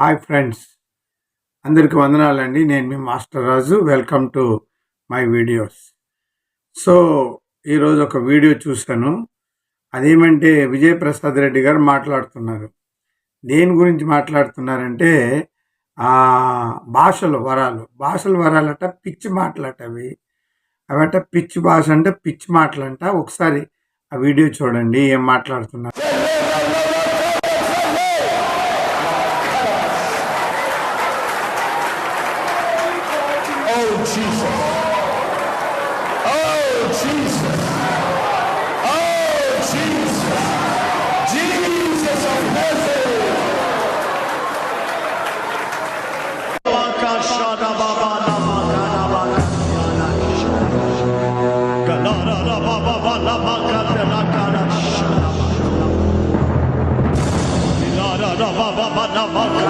Hi friends. అందరికి వందనాలండి. నేను మీ master Raju. Welcome to my videos. So ఈరోజు ఒక వీడియో చూశాను. అదేమంటే విజయప్రసాద్ రెడ్డి గారు మాట్లాడుతున్నారు. దేని గురించి మాట్లాడుతున్నారంటే భాషలు వరాలు. భాషల వరాలట పిచ్చి మాటలట అవి. అవట పిచ్చి భాష అంటే పిచ్చి మాటలంట. ఒకసారి ఆ వీడియో చూడండి ఏం మాట్లాడుతున్నారు.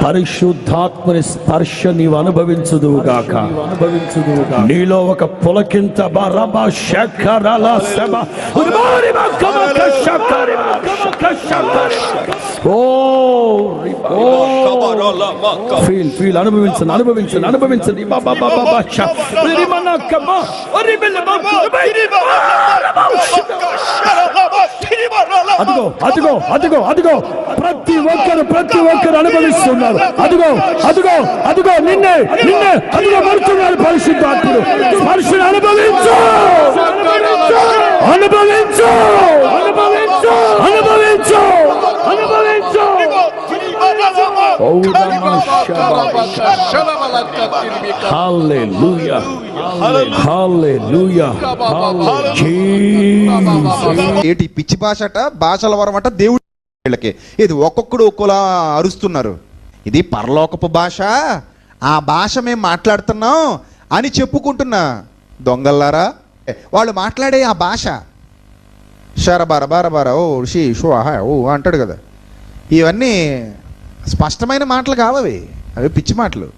పరిశుద్ధాత్మని స్పర్శ నీవు అనుభవించుదువుగాక అనుభవించుదువుగా నీలో ఒక పులకింత బరబ శకరల శబ ఉరిమారిమ కమక శకరిమ కమక శకర. ఓ ఓ ఫీల్ ఫీల్ అనుభవించను అనుభవించను అనుభవించను బా బా బా బా బా శ. అదిగో అదిగో అదిగో అదిగో. ప్రతి ఒక్కరు ప్రతి ఒక్కరు అనుభవిస్తున్నారు. అదిగో అదిగో అదిగో నిన్నే నిన్నే అదిగో పడుతున్నారు పరిశుద్ధాత్ముడు. స్పర్శను అనుభవించు అనుభవించు! అనుభవించు! అనుభవించు! అనుభవించు! Hallelujah. Hallelujah. ఏటి పిచ్చి భాష అట భాషల వరం అట దేవుడి వీళ్ళకి. ఇది ఒక్కొక్కడు ఒక్కోలా అరుస్తున్నారు. ఇది పరలోకపు భాష. ఆ భాష మేము మాట్లాడుతున్నాం అని చెప్పుకుంటున్నా దొంగల్లారా? వాళ్ళు మాట్లాడే ఆ భాష. షరబార బార బార ఓ షీ షో ఓ అంటాడు కదా. ఇవన్నీ స్పష్టమైన మాటలు కావవి. అవి పిచ్చి మాటలు.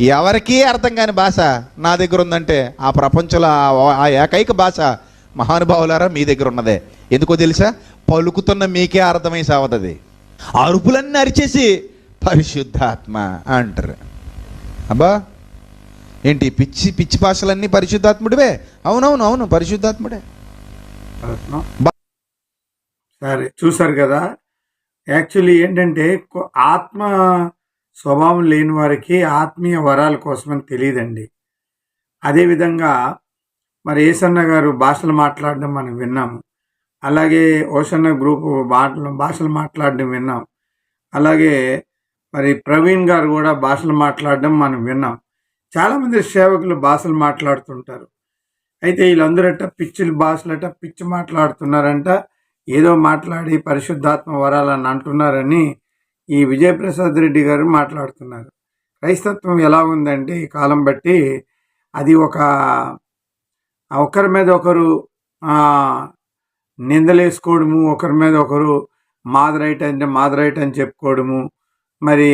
ఎవరికీ అర్థం కాని భాష నా దగ్గర ఉందంటే ఆ ప్రపంచంలో ఆ- ఆ ఏకైక భాష మహానుభావులారా మీ దగ్గర ఉన్నదే. ఎందుకో తెలుసా? పలుకుతున్న మీకే అర్థమై సావదది అరుపులన్నీ అరిచేసి పరిశుద్ధాత్మ అంటారు. అబ్బా! ఏంటి పిచ్చి పిచ్చి భాషలన్నీ పరిశుద్ధాత్ముడివే? అవునవును అవును పరిశుద్ధాత్ముడే. సరే చూసారు కదా? యాక్చువల్లీ ఏంటంటే ఆత్మ స్వభావం లేని వారికి ఆత్మీయ వరాల కోసమని తెలియదండి అదేవిధంగా మరి ఏసన్న గారు భాషలు మాట్లాడడం మనం విన్నాము. అలాగే ఓషన్న గ్రూపు మాటలు భాషలు మాట్లాడడం విన్నాం. అలాగే మరి ప్రవీణ్ గారు కూడా భాషలు మాట్లాడడం మనం విన్నాం. చాలామంది సేవకులు భాషలు మాట్లాడుతుంటారు. అయితే వీళ్ళందరట పిచ్చిలు భాషలట పిచ్చి మాట్లాడుతున్నారంట. ఏదో మాట్లాడి పరిశుద్ధాత్మ వరాలని అంటున్నారని ఈ విజయప్రసాద్ రెడ్డి గారు మాట్లాడుతున్నారు. క్రైస్తత్వం ఎలా ఉందంటే ఈ కాలం బట్టి అది ఒక ఒకరి మీద ఒకరు నిందలేసుకోవడము ఒకరి మీద ఒకరు మాదరైట్ అంటే మాదరైట్ అని చెప్పుకోవడము. మరి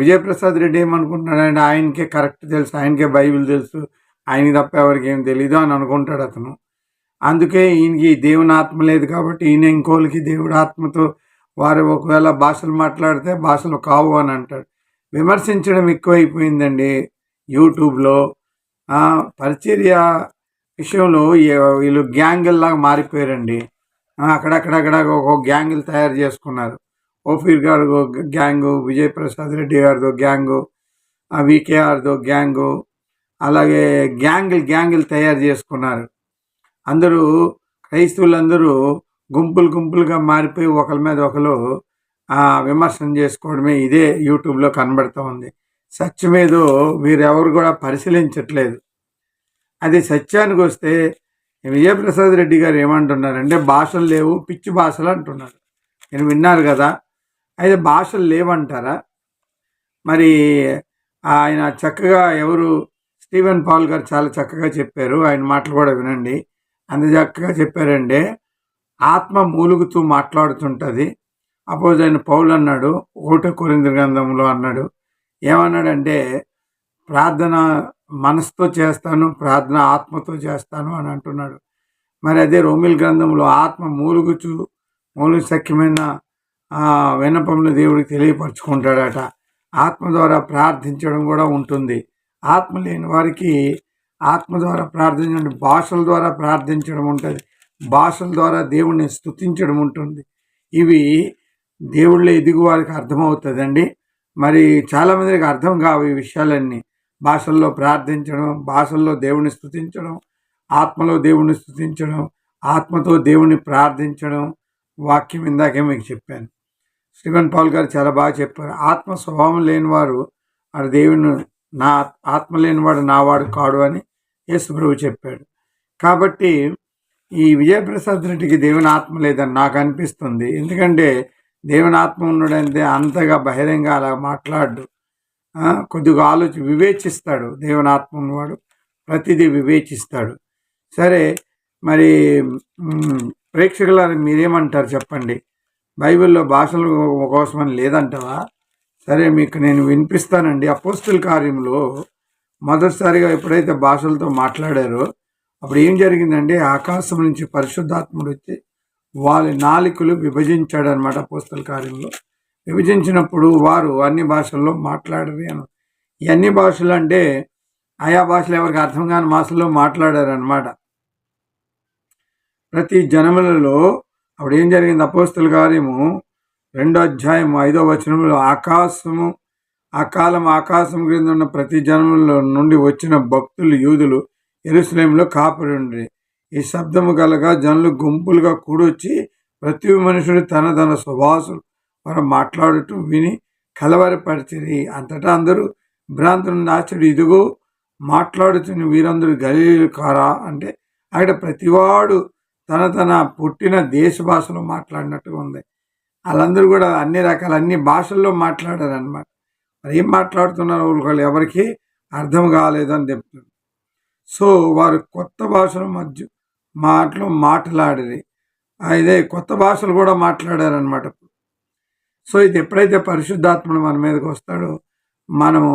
విజయప్రసాద్ రెడ్డి ఏమనుకుంటున్నాడంటే ఆయనకే కరెక్ట్ తెలుసు ఆయనకే బైబిల్ తెలుసు ఆయనకి తప్ప ఎవరికి ఏం తెలీదు అని అనుకుంటాడు అతను. అందుకే ఈయనకి దేవుని ఆత్మ లేదు కాబట్టి ఈయన ఇంకోళ్ళకి దేవుడి ఆత్మతో వారు ఒకవేళ భాషలు మాట్లాడితే భాషలు కావు అని అంటాడు. విమర్శించడం ఎక్కువైపోయిందండి యూట్యూబ్లో. పరిచర్య విషయంలో వీళ్ళు గ్యాంగుల్లాగా మారిపోయారండి. అక్కడక్కడక్కడ ఒక గ్యాంగులు తయారు చేసుకున్నారు. ఓఫీర్ గారు గ్యాంగు విజయప్రసాద్ రెడ్డి గారిదో గ్యాంగు వికేఆర్దో గ్యాంగు అలాగే గ్యాంగులు గ్యాంగులు తయారు చేసుకున్నారు. అందరూ క్రైస్తవులందరూ గుంపులు గుంపులుగా మారిపోయి ఒకరి మీద ఒకరు విమర్శనం విమర్శన చేసుకోవడమే ఇదే యూట్యూబ్లో కనబడుతూ ఉంది. సత్యమేదో వీరెవరు కూడా పరిశీలించట్లేదు. అది సత్యానికి వస్తే విజయప్రసాద్ రెడ్డి గారు ఏమంటున్నారంటే భాషలు లేవు పిచ్చి భాషలు అంటున్నారు. నేను విన్నారు కదా. అయితే భాషలు లేవంటారా? మరి ఆయన చక్కగా ఎవరు స్టీవెన్ పాల్ గారు చాలా చక్కగా చెప్పారు. ఆయన మాటలు కూడా వినండి. అంత చక్కగా చెప్పారంటే ఆత్మ మూలుగుతూ మాట్లాడుతుంటుంది. అపోజ్ ఆయన పౌలు అన్నాడు ఒకటో కొరింద గ్రంథంలో అన్నాడు ఏమన్నాడంటే ప్రార్థన మనసుతో చేస్తాను ప్రార్థన ఆత్మతో చేస్తాను అని అంటున్నాడు. మరి అదే రోమిల్ గ్రంథంలో ఆత్మ మూలుగుచు మూలు సఖ్యమైన ఆ, విన్నపములు దేవుడికి తెలియపరచుకుంటాడట. ఆత్మ ద్వారా ప్రార్థించడం కూడా ఉంటుంది. ఆత్మ లేని వారికి ఆత్మ ద్వారా ప్రార్థించడం భాషల ద్వారా ప్రార్థించడం ఉంటుంది. భాషల ద్వారా దేవుణ్ణి స్థుతించడం ఉంటుంది. ఇవి దేవుళ్ళ ఎదుగు వారికి అర్థమవుతుందండి. మరి చాలామందికి అర్థం కావు ఈ విషయాలన్నీ. భాషల్లో ప్రార్థించడం భాషల్లో దేవుణ్ణి స్థుతించడం ఆత్మలో దేవుణ్ణి స్థుతించడం ఆత్మతో దేవుణ్ణి ప్రార్థించడం వాక్యం ఇందాకే మీకు చెప్పాను. స్టీవెన్ పాల్ గారు చాలా బాగా చెప్పారు. ఆత్మ స్వభావం లేనివారు వారు దేవుని నా ఆత్మ లేనివాడు నావాడు కాడు అని యేసుప్రభు చెప్పాడు. కాబట్టి ఈ విజయప్రసాద్ రెడ్డికి దేవుని ఆత్మ లేదని నాకు అనిపిస్తుంది. ఎందుకంటే దేవుని ఆత్మ ఉన్నాడంటే అంతగా బహిరంగ అలా మాట్లాడు. కొద్దిగా ఆలోచి వివేచిస్తాడు. దేవుని ఆత్మ ఉన్నవాడు ప్రతిదీ వివేచిస్తాడు. సరే మరి మ్, మీరేమంటారు చెప్పండి? బైబిల్లో భాషల కోసమని లేదంటావా? సరే మీకు నేను వినిపిస్తానండి. అపోస్తుల కార్యంలో మొదటిసారిగా ఎప్పుడైతే భాషలతో మాట్లాడారో అప్పుడు ఏం జరిగిందంటే ఆకాశం నుంచి పరిశుద్ధాత్ముడు వచ్చి వాళ్ళ నాలికలు విభజించాడు అనమాట అపోస్తుల కార్యంలో. విభజించినప్పుడు వారు అన్ని భాషల్లో మాట్లాడరు అని ఈ అన్ని భాషలు అంటే ఆయా భాషలు ఎవరికి అర్థం కాని భాషల్లో మాట్లాడారు అనమాట ప్రతి జనములలో అప్పుడు ఏం జరిగింది అపోస్తుల కార్యము? రెండో అధ్యాయము ఐదో వచనంలో ఆకాశము ఆ కాలం ఆకాశం క్రింద ఉన్న ప్రతి జనముల నుండి వచ్చిన భక్తులు యూదులు ఎరుసలేంలో కాపరి ఉండ్రి ఈ శబ్దము కలగా జనులు గుంపులుగా కూడొచ్చి ప్రతి మనుషుడు తన తన సుభాసులు వారు మాట్లాడుతూ విని కలవరపరిచిరి. అంతటా అందరూ భ్రాంతి నుండి ఆశ్చర్య ఇదిగో మాట్లాడుతున్న వీరందరూ గలీలు కారా? అంటే అక్కడ ప్రతివాడు తన తన పుట్టిన దేశ భాషలో మాట్లాడినట్టుగా ఉంది. వాళ్ళందరూ కూడా అన్ని రకాల అన్ని భాషల్లో మాట్లాడారు అనమాట మరి ఏం మాట్లాడుతున్నారు వాళ్ళు ఎవరికి అర్థం కాలేదని చెప్తుంది సో వారు కొత్త భాషల మధ్య మాటలు మాట్లాడేది ఇదే కొత్త భాషలు కూడా మాట్లాడారనమాట సో ఇది ఎప్పుడైతే పరిశుద్ధాత్ముడు మన మీదకి వస్తాడో మనము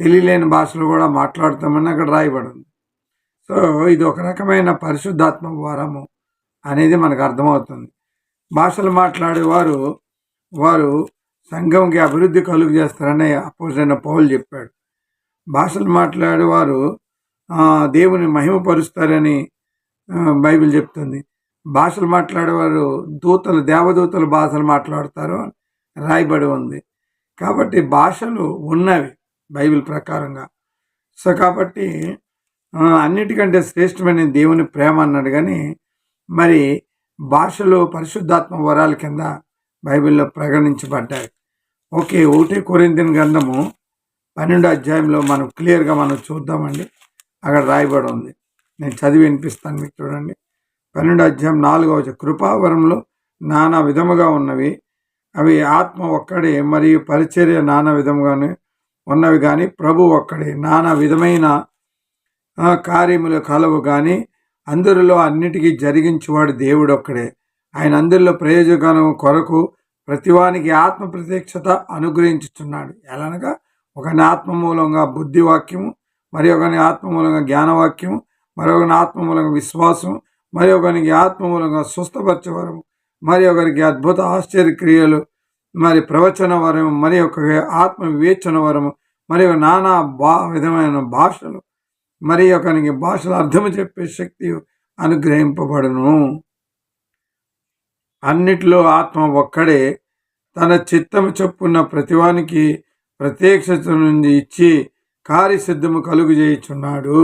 తెలియలేని భాషలు కూడా మాట్లాడతామని అక్కడ రాయబడింది. సో ఇది ఒక రకమైన పరిశుద్ధాత్మ వరము అనేది మనకు అర్థమవుతుంది. భాషలు మాట్లాడేవారు వారు సంఘంకి అభివృద్ధి కలుగు చేస్తారని అపోజైన పౌలు చెప్పాడు. భాషలు మాట్లాడేవారు దేవుని మహిమపరుస్తారని బైబిల్ చెప్తుంది. భాషలు మాట్లాడేవారు దూతలు దేవదూతలు భాషలు మాట్లాడతారు రాయబడి ఉంది. కాబట్టి భాషలు ఉన్నవి బైబిల్ ప్రకారంగా. సో కాబట్టి అన్నిటికంటే శ్రేష్టమైన దేవుని ప్రేమ అన్నాడు కానీ మరి భాషలు పరిశుద్ధాత్మ వరాల కింద బైబిల్లో ప్రకటించబడ్డాయి. ఓకే ఒకటి కొరింతిన్ గ్రంథము పన్నెండు అధ్యాయంలో మనం క్లియర్గా మనం చూద్దామండి. అక్కడ రాయబడి ఉంది. నేను చదివి వినిపిస్తాను మీకు చూడండి. పన్నెండు అధ్యాయం నాలుగవ కృపావరంలో నానా విధముగా ఉన్నవి అవి ఆత్మ ఒక్కడే మరియు పరిచర్య నానా విధముగానే ఉన్నవి కానీ ప్రభు ఒక్కడే. నానా విధమైన కార్యములు కలవు కానీ అందరిలో అన్నిటికీ జరిగించేవాడు దేవుడు ఒక్కడే. ఆయన అందరిలో ప్రయోజనం కొరకు ప్రతివానికి ఆత్మ ప్రత్యక్షత అనుగ్రహించుచున్నాడు. ఎలానగా ఒకని ఆత్మ మూలంగా బుద్ధి వాక్యము మరి ఒకని ఆత్మ మూలంగా జ్ఞానవాక్యము మరి ఒకని ఆత్మ మూలంగా విశ్వాసం మరి ఒకనికి ఆత్మ మూలంగా స్వస్థపరచవరము మరి ఒకరికి అద్భుత ఆశ్చర్యక్రియలు మరి ప్రవచన వరము మరి ఒక ఆత్మ వివేచన వరము మరి ఒక నానా బా విధమైన భాషలు మరి ఒకనికి భాషలు అర్థము చెప్పే శక్తి అనుగ్రహింపబడును. అన్నిటిలో ఆత్మ ఒక్కడే తన చిత్తము చొప్పున ప్రతివానికి ప్రత్యక్షత నుండి ఇచ్చి కార్యసిద్ధము కలుగు చేయుచున్నాడు.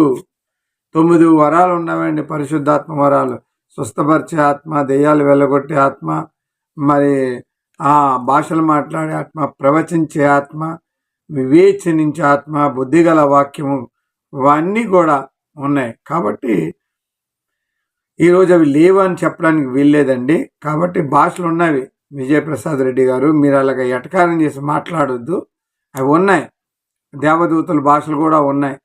తొమ్మిది వరాలు ఉన్నవండి పరిశుద్ధాత్మ వరాలు స్వస్థపరిచే ఆత్మ దెయ్యాలు వెళ్ళగొట్టే ఆత్మ మరి ఆ భాషలు మాట్లాడే ఆత్మ ప్రవచించే ఆత్మ వివేచనించే ఆత్మ బుద్ధిగల వాక్యము ఇవన్నీ కూడా ఉన్నాయి. కాబట్టి ఈరోజు అవి లేవు అని చెప్పడానికి వీల్లేదండి. కాబట్టి భాషలు ఉన్నవి. విజయప్రసాద్ రెడ్డి గారు మీరు అలాగ ఎటకారం చేసి మాట్లాడొద్దు. అవి ఉన్నాయి. దేవదూతల భాషలు కూడా ఉన్నాయి.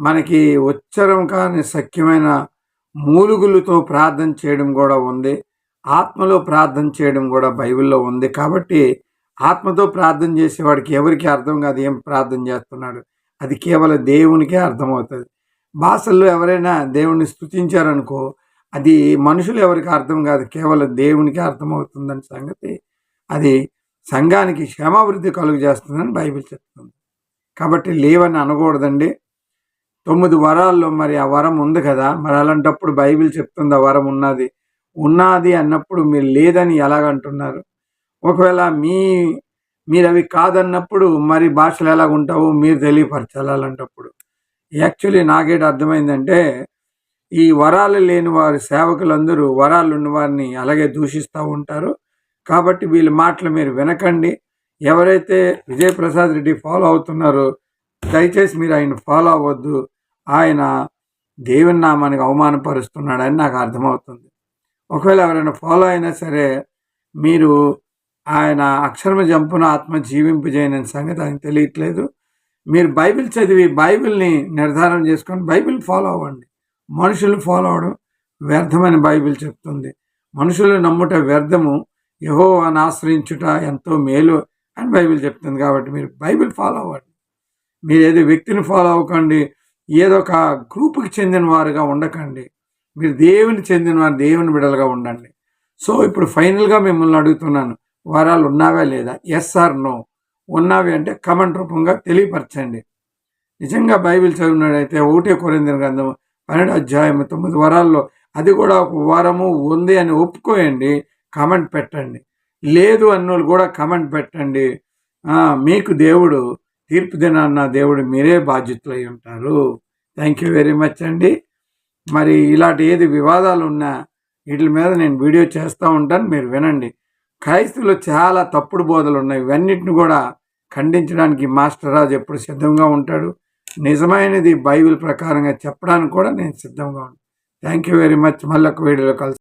మనకి ఉచ్చరం కాని సఖ్యమైన మూలుగులతో ప్రార్థన చేయడం కూడా ఉంది. ఆత్మలో ప్రార్థన చేయడం కూడా బైబిల్లో ఉంది. కాబట్టి ఆత్మతో ప్రార్థన చేసేవాడికి ఎవరికి అర్థం కాదు ఏం ప్రార్థన చేస్తున్నాడు. అది కేవలం దేవునికే అర్థమవుతుంది. భాషల్లో ఎవరైనా దేవుణ్ణి స్థుతించారనుకో అది మనుషులు ఎవరికి అర్థం కాదు కేవలం దేవునికి అర్థమవుతుందని సంగతి. అది సంఘానికి క్షేమాభివృద్ధి కలుగు చేస్తుందని బైబిల్ చెప్తుంది. కాబట్టి లేవని అనకూడదండి. తొమ్మిది వరాల్లో మరి ఆ వరం ఉంది కదా? మరి అలాంటప్పుడు బైబిల్ చెప్తుంది ఆ వరం ఉన్నది. ఉన్నది అన్నప్పుడు మీరు లేదని ఎలాగంటున్నారు? ఒకవేళ మీ మీరు అవి కాదన్నప్పుడు మరి భాషలు ఎలాగ ఉంటావో మీరు తెలియపరచాలి అలాంటప్పుడు. యాక్చువల్లీ నాకేటి అర్థమైందంటే ఈ వరాలు లేని వారి సేవకులందరూ వరాలు ఉన్నవారిని అలాగే దూషిస్తూ ఉంటారు. కాబట్టి వీళ్ళ మాటలు మీరు వినకండి. ఎవరైతే విజయప్రసాద్ రెడ్డి ఫాలో అవుతున్నారో దయచేసి మీరు ఆయన ఫాలో అవ్వద్దు. ఆయన దేవుని నామానికి అవమానపరుస్తున్నాడని నాకు అర్థమవుతుంది. ఒకవేళ ఎవరైనా ఫాలో అయినా సరే మీరు ఆయన అక్షరమ జంపున ఆత్మ జీవింపజేయని సంగతి ఆయనకు తెలియట్లేదు. మీరు బైబిల్ చదివి బైబిల్ని నిర్ధారణ చేసుకొని బైబిల్ ఫాలో అవ్వండి. మనుషులు ఫాలో అవడం వ్యర్థమని బైబిల్ చెప్తుంది. మనుషులు నమ్ముట వ్యర్థము యహో అని ఆశ్రయించుట ఎంతో మేలు అని బైబిల్ చెప్తుంది కాబట్టి మీరు బైబిల్ ఫాలో అవ్వండి. మీరు ఏదో వ్యక్తిని ఫాలో అవ్వకండి ఏదో ఒక గ్రూప్కి చెందిన వారుగా ఉండకండి. మీరు దేవుని చెందిన వారు దేవుని బిడలుగా ఉండండి. సో ఇప్పుడు ఫైనల్గా మిమ్మల్ని అడుగుతున్నాను. వరాలు ఉన్నావా లేదా? ఎస్ ఆర్ నో ఉన్నావి అంటే కమెంట్ రూపంగా తెలియపరచండి. నిజంగా బైబిల్ చదివినాడైతే ఒకటే కొరిందిన గ్రంథం పన్నెండు అధ్యాయం తొమ్మిది వరాల్లో అది కూడా ఒక వరము ఉంది అని ఒప్పుకోయండి కామెంట్ పెట్టండి. లేదు అన్నోళ్ళు కూడా కామెంట్ పెట్టండి. మీకు దేవుడు తీర్పు దినాన్న దేవుడు మీరే బాధ్యతలై ఉంటారు. థ్యాంక్ యూ వెరీ మచ్ అండి. మరి ఇలాంటి ఏది వివాదాలు ఉన్నా వీటి మీద నేను వీడియో చేస్తూ ఉంటాను మీరు వినండి. క్రైస్తవులు చాలా తప్పుడు బోధలు ఉన్నాయి. ఇవన్నిటిని కూడా ఖండించడానికి మాస్టర్ రాజు ఎప్పుడు సిద్ధంగా ఉంటాడు. నిజమైనది బైబిల్ ప్రకారంగా చెప్పడానికి కూడా నేను సిద్ధంగా ఉన్నాను. థ్యాంక్ యూ వెరీ మచ్ మళ్ళీ ఒక వీడియోలో కలిసి